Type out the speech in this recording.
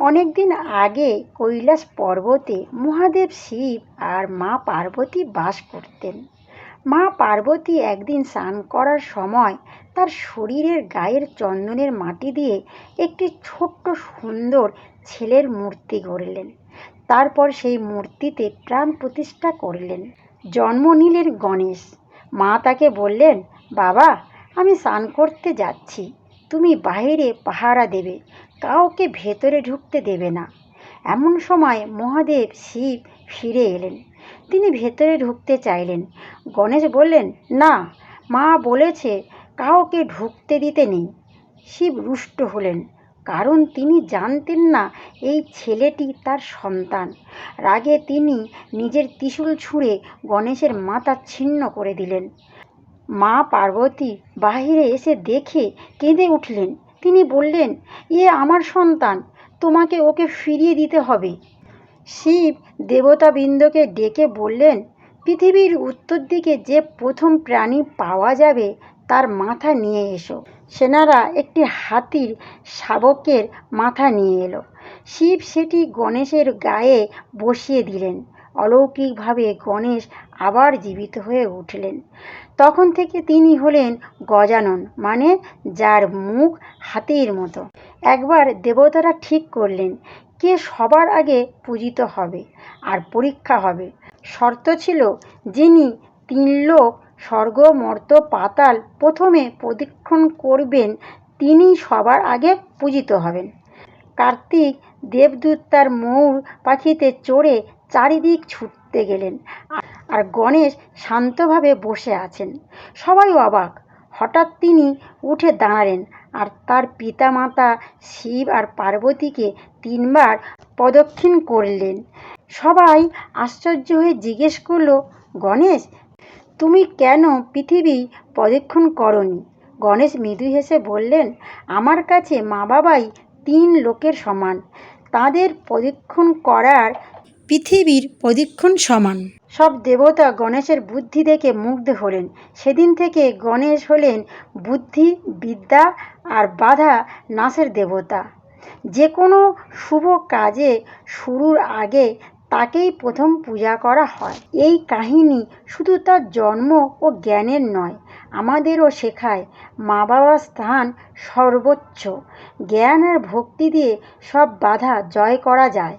অনেক দিন আগে কৈলাস পর্বতে মহাদেব শিব আর মা পার্বতী বাস করতেন। মা পার্বতী একদিন স্নান করার সময় তার শরীরের গায়ের চন্দনের মাটি দিয়ে একটি ছোট্ট সুন্দর ছেলের মূর্তি গড়লেন। তারপর সেই মূর্তিতে প্রাণ প্রতিষ্ঠা করলেন। জন্ম নিলেন গণেশ। মা তাকে বললেন, বাবা, আমি স্নান করতে যাচ্ছি। তুমি বাইরে পাহারা দেবে। কাউকে ভেতরে ঢুকতে দেবে না। এমন সময় মহাদেব শিব ফিরে এলেন। তিনি ভেতরে ঢুকতে চাইলেন। গণেশ বললেন, না, মা বলেছে কাউকে ঢুকতে দিতে নেই। শিব রুষ্ট হলেন। কারণ তিনি জানতেন না এই ছেলেটি তার সন্তান। রাগে তিনি নিজের ত্রিশূল ছুঁড়ে গণেশের মাথা ছিন্ন করে দিলেন। মা পার্বতী বাহিরে এসে দেখে কেঁদে উঠলেন। তিনি বললেন, এ আমার সন্তান, তোমাকে ওকে ফিরিয়ে দিতে হবে। শিব দেবতাবৃন্দকে ডেকে বললেন, পৃথিবীর উত্তর দিকে যে প্রথম প্রাণী পাওয়া যাবে, তার মাথা নিয়ে এসো। সেনারা একটি হাতির শাবকের মাথা নিয়ে এলো। শিব সেটি গণেশের গায়ে বসিয়ে দিলেন। অলৌকিকভাবে গণেশ আবার জীবিত হয়ে উঠলেন। তখন থেকে তিনি হলেন গজানন মানে যার মুখ হাতির মতো। একবার দেবতারা ঠিক করলেন, কে সবার আগে পূজিত হবে আর পরীক্ষা হবে। শর্ত ছিল যিনি তিন লোক স্বর্গ, মর্ত, পাতাল প্রথমে প্রদক্ষিণ করবেন, তিনি সবার আগে পূজিত হবেন। কার্তিক দেবদূত তার ময়ূর পাখিতে চড়ে চারিদিক ছুটতে গেলেন। আর গণেশ শান্তভাবে বসে আছেন। সবাই অবাক। হঠাৎ তিনি উঠে দাঁড়ালেন আর তার পিতামাতা শিব আর পার্বতীকে তিনবার প্রদক্ষিণ করলেন। সবাই আশ্চর্য হয়ে জিজ্ঞেস করল, গণেশ, তুমি কেন পৃথিবী প্রদক্ষিণ করনি? গণেশ মৃদু হেসে বললেন, আমার কাছে মা বাবাই তিন লোকের সমান। তাদের প্রদক্ষিণ করার পৃথিবীর প্রদক্ষিণ সমান। সব দেবতা গণেশের বুদ্ধি দেখে মুগ্ধ হলেন। সেদিন থেকে গণেশ হলেন বুদ্ধি বিদ্যা আর বাধা নাশের দেবতা। যে কোনো শুভ কাজে শুরুর আগে তাকেই প্রথম পূজা করা হয়। এই কাহিনী শুধু তার জন্ম ও জ্ঞানের নয়, আমাদেরও শেখায়। মা বাবার স্থান সর্বোচ্চ। জ্ঞান আর ভক্তি দিয়ে সব বাধা জয় করা যায়।